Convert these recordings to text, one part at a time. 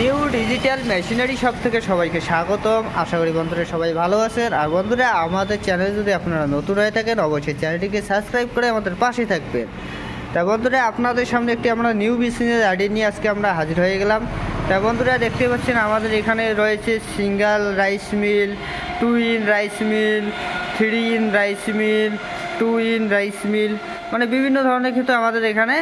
New digital machinery shop থেকে সবাইকে স্বাগতম। আশা করি বন্ধুরা সবাই ভালো আছেন। আর বন্ধুরা, আমাদের চ্যানেল যদি আপনারা নতুন হয়ে থাকেন, অবশ্যই চ্যানেলটিকে সাবস্ক্রাইব করে আমাদের পাশে থাকবেন। তা বন্ধুরা, আপনাদের সামনে একটি আমরা নিউ বিজনেস আইডি নিয়ে আজকে আমরা হাজির হয়ে গেলাম। তা বন্ধুরা, দেখতে পাচ্ছেন আমাদের এখানে রয়েছে single rice mill, two in rice mill, three in rice mill, two in rice mill. মানে বিভিন্ন ধরনের কিন্তু আমাদের এখানে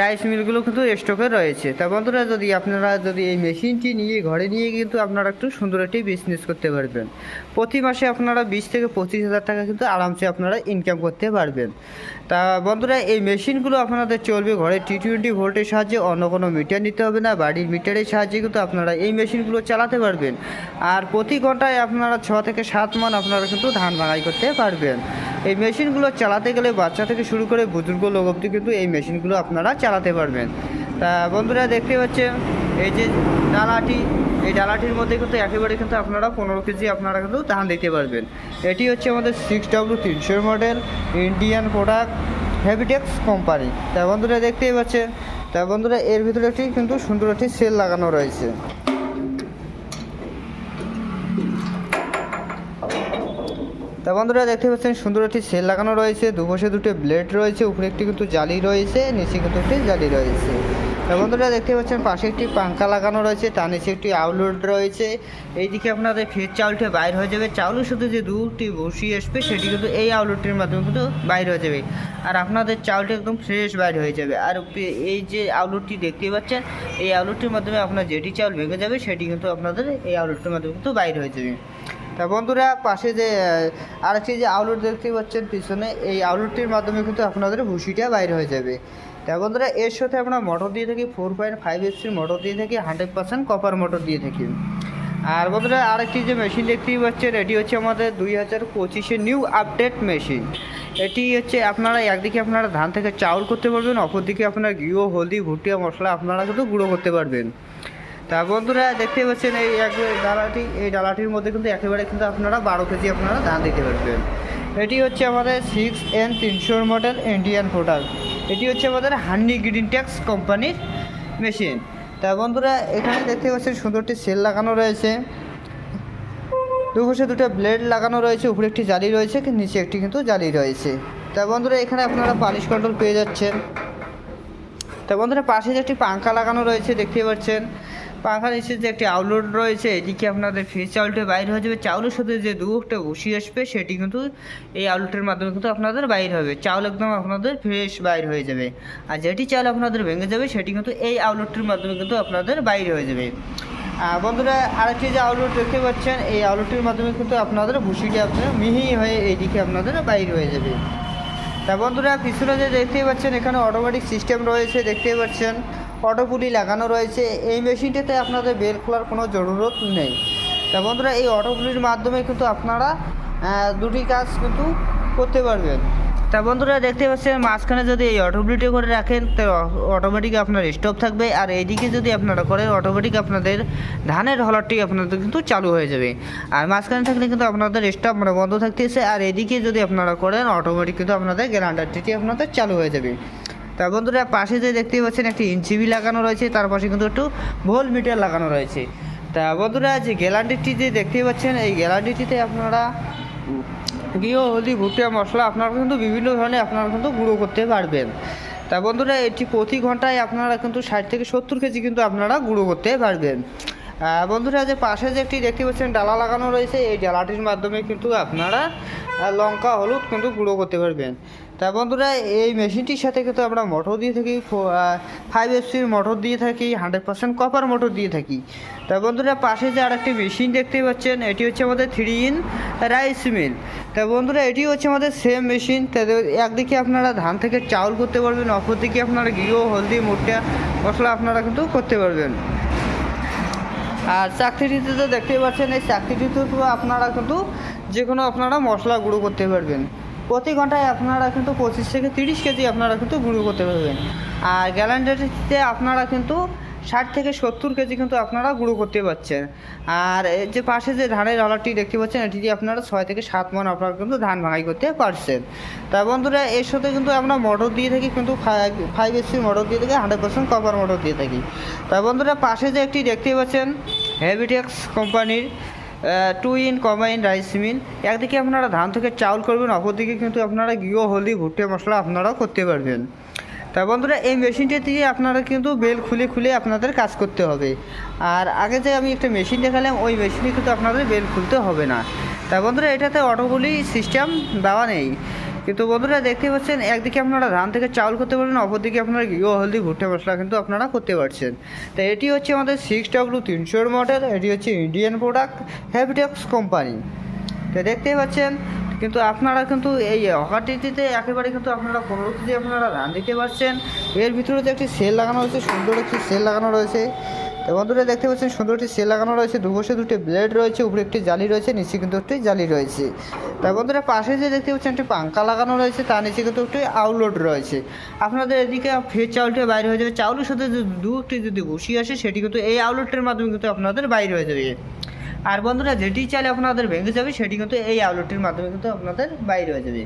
রাইস মিলগুলো কিন্তু স্টকে রয়েছে। তা বন্ধুরা, যদি আপনারা যদি এই মেশিনটি নিয়ে, ঘরে নিয়ে কিন্তু আপনারা একটু সুন্দর একটি বিজনেস করতে পারবেন। প্রতি মাসে আপনারা বিশ থেকে পঁচিশ হাজার টাকা কিন্তু আরামসে আপনারা ইনকাম করতে পারবেন। তা বন্ধুরা, এই মেশিনগুলো আপনাদের চলবে ঘরে টি টোয়েন্টি ভোল্টের সাহায্যে, অন্য কোনো মিটার নিতে হবে না, বাড়ির মিটারের সাহায্যে কিন্তু আপনারা এই মেশিনগুলো চালাতে পারবেন। আর প্রতি ঘন্টায় আপনারা ছ থেকে সাত মান আপনারা কিন্তু ধান ভাঙাই করতে পারবেন। এই মেশিনগুলো চালাতে গেলে বাচ্চা থেকে শুরু করে বুজুর্গ লোক অবধি কিন্তু এই মেশিনগুলো আপনারা চালাতে পারবেন। তা বন্ধুরা দেখতে পাচ্ছেন, এই যে ডালাটি, এই ডালাটির মধ্যে কিন্তু একেবারে কিন্তু আপনারা পনেরো কেজি আপনারা কিন্তু ধান দিতে পারবেন। এটি হচ্ছে আমাদের সিক্স ডাব্লু তিনশোর মডেল ইন্ডিয়ান প্রোডাক্ট হ্যাবিটেক্স কোম্পানি তা বন্ধুরা দেখতেই পাচ্ছেন, তা বন্ধুরা এর ভিতরে একটি কিন্তু সুন্দর একটি সেল লাগানো রয়েছে। তা বন্ধুরা দেখতে পাচ্ছেন, সুন্দর একটি সেল লাগানো রয়েছে। দুপাশে দুটো ব্লেড রয়েছে, উপরে একটি কিন্তু জালি রয়েছে, নিচে কিন্তু একটি জালি রয়েছে। তা বন্ধুরা দেখতে পাচ্ছেন, পাশে একটি পাঙ্খা লাগানো রয়েছে, তার নিচে একটি আউটলোড রয়েছে। এইদিকে আপনাদের ফের চাউলটা বাইর হয়ে যাবে। চাউলের সাথে যে দুটি বসি আসবে, সেটি কিন্তু এই আউটলোডটির মাধ্যমে কিন্তু বাইর হয়ে যাবে। আর আপনাদের চাউলটা একদম ফ্রেশ বাইর হয়ে যাবে। আর এই যে আউটলোডটি দেখতে পাচ্ছেন, এই আউটলোডটির মাধ্যমে আপনার যেটি চাউল ভেঙে যাবে, সেটি কিন্তু আপনাদের এই আউটলোডটির মাধ্যমে কিন্তু বাইর হয়ে যাবে। তা বন্ধুরা, পাশে যে আরেকটি যে আউটলেট দেখতে পাচ্ছেন পিছনে, এই আউটলেটটির মাধ্যমে কিন্তু আপনাদের ভুসিটা বাইরে হয়ে যাবে। তা বন্ধুরা, এর সাথে আমরা মোটর দিয়ে থাকি ফোর পয়েন্ট ফাইভ এসপির মোটর দিয়ে থাকি হান্ড্রেড পার্সেন্ট কপার মোটর দিয়ে থাকি। আর বন্ধুরা, আরেকটি যে মেশিন দেখতেই পাচ্ছেন, এটি হচ্ছে আমাদের দুই হাজার পঁচিশের নিউ আপডেট মেশিন এটি হচ্ছে আপনারা একদিকে আপনারা ধান থেকে চাউল করতে পারবেন, অপরদিকে আপনার ঘিও, হলদি ভুট্টিয়া মশলা আপনারা কিন্তু গুঁড়ো করতে পারবেন। তা বন্ধুরা দেখতে পাচ্ছেন এই এক ডালাটি, এই ডালাটির মধ্যে কিন্তু একেবারে কিন্তু আপনারা বারো কেজি আপনারা ধান দিতে পারবেন। এটি হচ্ছে আমাদের সিক্স এন তিনশোর মডেল ইন্ডিয়ান প্রোডাক্ট এটি হচ্ছে আমাদের হান্ডি গ্রিন ট্যাক্স কোম্পানির মেশিন তা বন্ধুরা, এখানে দেখতে পাচ্ছেন সুন্দরটি সেল লাগানো রয়েছে। দুপাশে দুটো ব্লেড লাগানো রয়েছে, উপরে একটি জালি রয়েছে নিচে একটি কিন্তু জালি রয়েছে। তা বন্ধুরা, এখানে আপনারা পালিশ কন্ট্রোল পেয়ে যাচ্ছেন। তা বন্ধুরা, পাশে যে একটি পাঙ্খা লাগানো রয়েছে, দেখতে পাচ্ছেন। পাঙ্খা নিচে যে একটি আউটলোড রয়েছে এদিকে আপনাদের ফ্রেশ চাউলটা বাইর হয়ে যাবে? চাউলের সাথে যে দুটা ঘুষি আসবে, সেটি কিন্তু এই আউটলেটের মাধ্যমে কিন্তু আপনাদের বাইর হবে। চাউল একদম আপনাদের ফ্রেশ বাইর হয়ে যাবে। আর যেটি চাউল আপনাদের ভেঙে যাবে, সেটি কিন্তু এই আউটলেটটির মাধ্যমে কিন্তু আপনাদের বাইর হয়ে যাবে। আর বন্ধুরা, আরেকটি যে আউটলেট দেখতে পাচ্ছেন, এই আউটলেটটির মাধ্যমে কিন্তু আপনাদের ভুসিটি আপনার মিহি হয়ে এইদিকে আপনাদের বাইর হয়ে যাবে। তা বন্ধুরা, পিছনে যে দেখতেই পাচ্ছেন, এখানে অটোমেটিক সিস্টেম রয়েছে দেখতেই পাচ্ছেন। অটো পুলি লাগানো রয়েছে। এই মেশিনটিতে আপনাদের বেল খোলার কোনো জরুরত নেই। তা বন্ধুরা, এই অটো পুলির মাধ্যমে কিন্তু আপনারা দুটি কাজ কিন্তু করতে পারবেন। তা বন্ধুরা, দেখতে পাচ্ছেন, মাঝখানে যদি এই অটোমেটিক করে রাখেন, তো অটোমেটিক আপনার স্টপ থাকবে। আর এইদিকে যদি আপনারা করেন অটোমেটিক আপনাদের ধানের হলারটি আপনাদের কিন্তু চালু হয়ে যাবে। আর মাঝখানে থাকলে কিন্তু আপনাদের স্টপ মানে বন্ধ থাকতেছে। আর এদিকে যদি আপনারা করেন অটোমেটিক কিন্তু আপনাদের গ্রাইন্ডারটি আপনাদের চালু হয়ে যাবে। তা বন্ধুরা, পাশে যে দেখতে পাচ্ছেন একটি ইঞ্চিবি লাগানো রয়েছে, তার পাশে কিন্তু একটু ভোল মিটার লাগানো রয়েছে। তা বন্ধুরা, যে গ্যালান্ডিটি যে দেখতে পাচ্ছেন, এই গ্যালান্ডিটিতে আপনারা গিয়েও হলদি, ভুট্টা, মশলা, আপনারা কিন্তু বিভিন্ন ধরনের আপনারা কিন্তু গুঁড়ো করতে পারবেন। তা বন্ধুরা, এটি প্রতি ঘন্টায় আপনারা কিন্তু ষাট থেকে সত্তর কেজি কিন্তু আপনারা গুঁড়ো করতে পারবেন। বন্ধুরা, যে পাশে যে একটি দেখতে পাচ্ছেন, ডালা লাগানো রয়েছে, এই ডালাটির মাধ্যমে কিন্তু আপনারা লঙ্কা, হলুদ কিন্তু গুঁড়ো করতে পারবেন। তা বন্ধুরা, এই মেশিনটির সাথে কিন্তু আমরা মোটর দিয়ে থাকি ফাইভ এফসির মোটর দিয়ে থাকি হান্ড্রেড পার্সেন্ট কপার মোটর দিয়ে থাকি। তা বন্ধুরা, পাশে যে আরেকটি মেশিন দেখতে পাচ্ছেন, এটি হচ্ছে আমাদের থ্রি ইন রাইস মিল তা বন্ধুরা এটি হচ্ছে আমাদের সেম মেশিন তা একদিকে আপনারা ধান থেকে চাউল করতে পারবেন, অপরদিকে আপনারা ঘিও, হলদি, মোটা মশলা আপনারা কিন্তু করতে পারবেন। আর চাকরিটিতে তো দেখতেই পাচ্ছেন, এই চাকরিটিতে তো আপনারা কিন্তু যে কোনো আপনারা মশলা গুঁড়ো করতে পারবেন। প্রতি ঘন্টায় আপনারা কিন্তু পঁচিশ থেকে তিরিশ কেজি আপনারা কিন্তু গুঁড়ো করতে পারবেন। আর গ্যালান্ডারিতে আপনারা কিন্তু ষাট থেকে সত্তর কেজি কিন্তু আপনারা গুঁড়ো করতে পারছেন। আর যে পাশে যে ধানের রলারটি দেখতে পাচ্ছেন, এটি দিয়ে আপনারা ছয় থেকে সাত মন আপনারা কিন্তু ধান ভাঙাই করতে পারছেন। তা বন্ধুরা, এর সাথে কিন্তু আমরা মোটর দিয়ে থাকি, কিন্তু ফাইভ এসপির মোটর দিয়ে থাকি হান্ড্রেড পার্সেন্ট কপার মোটর দিয়ে থাকি। তা বন্ধুরা, পাশে যে একটি দেখতে পাচ্ছেন হেভিটেক্স কোম্পানির two in combine rice mill একদিকে আপনারা ধান থেকে চাউল করবেন, অপরদিকে কিন্তু আপনারা গিয়ে হলদি, ভুট্টে মশলা আপনারাও করতে পারবেন। তা বন্ধুরা, এই মেশিনটি দিয়ে আপনারা কিন্তু বেল খুলে খুলে আপনাদের কাজ করতে হবে। আর আগে যে আমি একটা মেশিন দেখালাম, ওই মেশিনে কিন্তু আপনাদের বেল খুলতে হবে না। তা বন্ধুরা, এটাতে অটোগুলি সিস্টেম দেওয়া নেই। কিন্তু বন্ধুরা দেখতে পাচ্ছেন, একদিকে আপনারা ধান থেকে চাউল করতে পারবেন, অপরদিকে আপনারা ঘিও, হলদি, ভুট্টা মশলা কিন্তু আপনারা করতে পারছেন। তো এটি হচ্ছে আমাদের সিক্স ডাব্লু তিনশোর মডেল এটি হচ্ছে ইন্ডিয়ান প্রোডাক্ট হ্যাভিটেক্স কোম্পানি তো দেখতেই পাচ্ছেন, কিন্তু আপনারা কিন্তু এই অকাটিতে একেবারে কিন্তু আপনারা পনেরো কেজি আপনারা ধান দিতে পারছেন এর ভিতরে যে একটি সেল লাগানো রয়েছে, সুন্দর একটি সেল লাগানো রয়েছে। তো বন্ধুরা দেখতে পাচ্ছেন, সুন্দর একটি সেল লাগানো রয়েছে। দুপাশে দুটি ব্লেড রয়েছে, উপরে একটি জালি রয়েছে, নিচে কিন্তু একটি জালি রয়েছে। তা বন্ধুরা পাশে যে দেখতে পাচ্ছেন, একটি পাঙ্কা লাগানো রয়েছে, তার নিচে কিন্তু একটি আউটলোড রয়েছে। আপনাদের এদিকে ফের চাউলটা বাইরে হয়ে যাবে। চাউলের সাথে দু একটি যদি বসি আসে, সেটি কিন্তু এই আউটলেটের মাধ্যমে কিন্তু আপনাদের বাইরে হয়ে যাবে। আর বন্ধুরা যেটি চাইলে আপনাদের ভেঙে যাবে, সেটি কিন্তু এই আউটলেটের মাধ্যমে কিন্তু আপনাদের বাইরে হয়ে যাবে।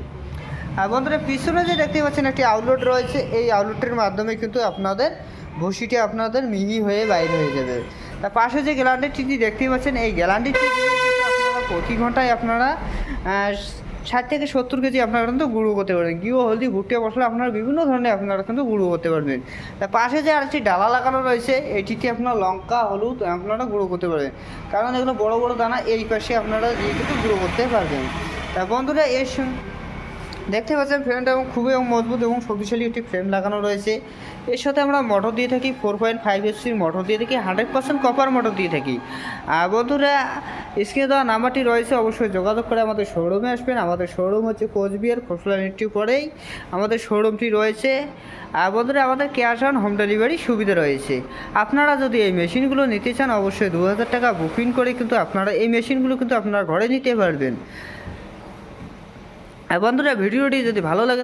আর বন্ধুরা পিছনে যে দেখতে পাচ্ছেন, একটি আউটলোড রয়েছে। এই আউটলেটের মাধ্যমে কিন্তু আপনাদের ভুসিটি আপনাদের মিহি হয়ে বাইরে হয়ে যাবে। তার পাশে যে গ্যালান্ডিটি দেখতেই পাচ্ছেন, এই গ্যালান্ডিটি আপনারা প্রতি ঘন্টায় আপনারা ষাট থেকে সত্তর কেজি আপনারা কিন্তু গুঁড়ো করতে পারবেন। গিয়ে হলদি, ভুট্টে, মশলা আপনারা বিভিন্ন ধরনের আপনারা কিন্তু গুঁড়ো করতে পারবেন। তার পাশে যে আরেকটি ডালা লাগানো রয়েছে, এটিতে আপনার লঙ্কা, হলুদ আপনারা গুঁড়ো করতে পারবেন। কারণ এগুলো বড় বড় দানা, এই পাশে আপনারা কিন্তু গুঁড়ো করতে পারবেন। তা বন্ধুরা, এর দেখতে পাচ্ছেন ফ্রেমটা এবং খুবই মজবুত এবং শক্তিশালী একটি ফ্রেম লাগানো রয়েছে। এর সাথে আমরা মোটর দিয়ে থাকি ফোর পয়েন্ট ফাইভ এসির মোটর দিয়ে থাকি হান্ড্রেড পার্সেন্ট কপার মোটর দিয়ে থাকি। আর বন্ধুরা স্ক্রিনে দেওয়া নাম্বারটি রয়েছে, অবশ্যই যোগাযোগ করে আমাদের শোরুমে আসবেন। আমাদের শোরুম হচ্ছে কোচবিহার, খোসলা নেটটি পরেই আমাদের শোরুমটি রয়েছে। আর বন্ধুরা, আমাদের ক্যাশ অন হোম ডেলিভারি সুবিধা রয়েছে। আপনারা যদি এই মেশিনগুলো নিতে চান, অবশ্যই দু হাজার টাকা বুকিং করে কিন্তু আপনারা এই মেশিনগুলো কিন্তু আপনার ঘরে নিতে পারবেন। আর বন্ধুরা ভিডিওটি যদি ভালো লাগে